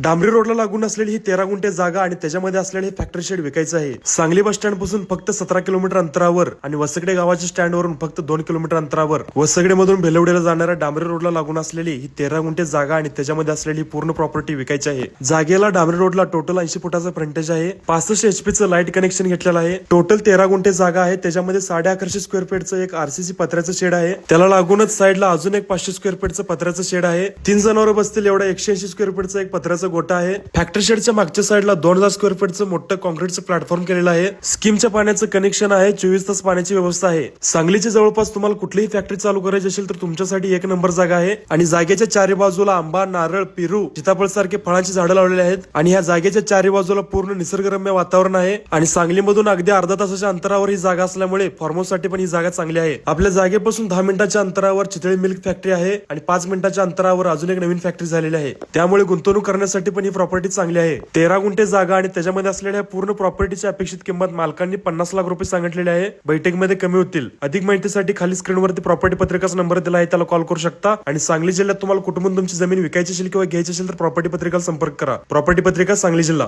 डांबरी रोडला लागून असलेली ही तेरा गुंठे जागा आणि त्याच्यामध्ये असलेले हे फॅक्टरी शेड विकायचं आहे. सांगली बस स्टँडपासून फक्त सतरा किलोमीटर अंतरावर आणि वसगडे गावाच्या स्टँडवरून फक्त दोन किलोमीटर अंतरावर. वसगडे मधून भेलवडेला जाणाऱ्या डांबरी रोडला लागून असलेली ही तेरा गुंठे जागा आणि त्याच्यामध्ये असलेली पूर्ण प्रॉपर्टी विकायची आहे. जागेला डांबरी रोडला टोटल ऐंशी फुटाचा फ्रंटेज आहे. पासष्ट एचपीचं लाइट कनेक्शन घेतलेलं आहे. टोटल तेरा गुंठे जागा आहे. त्याच्यामध्ये साडे अकराशे स्क्वेअर फीटचं एक आरसीसी पत्र्याचं शेड आहे. त्याला लागूनच साईडला अजून एक पाचशे स्क्वेअर फीटचं पत्र्याचं शेड आहे. तीन जनावर बसतील एवढा एकशे ऐंशी स्क्वेअर फीटचं एक पत्र्याचं गोटा आहे. फॅक्टरी शेडच्या मागच्या साईडला दोन हजार स्क्वेअर फीटचं मोठं कॉन्क्रीटचं प्लॅटफॉर्म केलेलं आहे. स्कीमच्या पाण्याचं कनेक्शन आहे. चोवीस तास पाण्याची व्यवस्था आहे. सांगलीच्या जवळपास तुम्हाला कुठलीही फॅक्टरी चालू करायची असेल तर तुमच्यासाठी एक नंबर जागा आहे. आणि जागेच्या चारी बाजूला आंबा नारळ पेरू सीताफळ सारखे फळांची झाडं लावलेली आहेत. आणि ह्या जागेच्या चारी बाजूला पूर्ण निसर्गरम्य वातावरण आहे. आणि सांगलीमधून अगदी अर्धा तासाच्या अंतरावर ही जागा असल्यामुळे फार्महाऊससाठी पण ही जागा चांगली आहे. आपल्या जागेपासून दहा मिनिटाच्या अंतरावर चितळी मिल्क फॅक्टरी आहे. आणि पाच मिनिटाच्या अंतरावर अजून एक नवीन फॅक्टरी झालेली आहे. त्यामुळे गुंतवणूक करण्यासाठी पण ही प्रॉपर्टी चांगली आहे. तेरा गुंठे जागा आणि त्याच्यामध्ये असलेल्या पूर्ण प्रॉपर्टीची अपेक्षित किंमत मालकांनी पन्नास लाख रुपये सांगितलेली आहे. बैठकीमध्ये कमी होतील. अधिक माहितीसाठी खाली स्क्रीनवरती प्रॉपर्टी पत्रिकाचा नंबर दिला आहे त्याला कॉल करू शकता. आणि सांगली जिल्ह्यात तुम्हाला कुठून तुमची जमीन विकायची असेल किंवा घ्यायची असेल तर प्रॉपर्टी पत्रिकाला संपर्क करा. प्रॉपर्टी पत्रिका सांगली जिल्हा.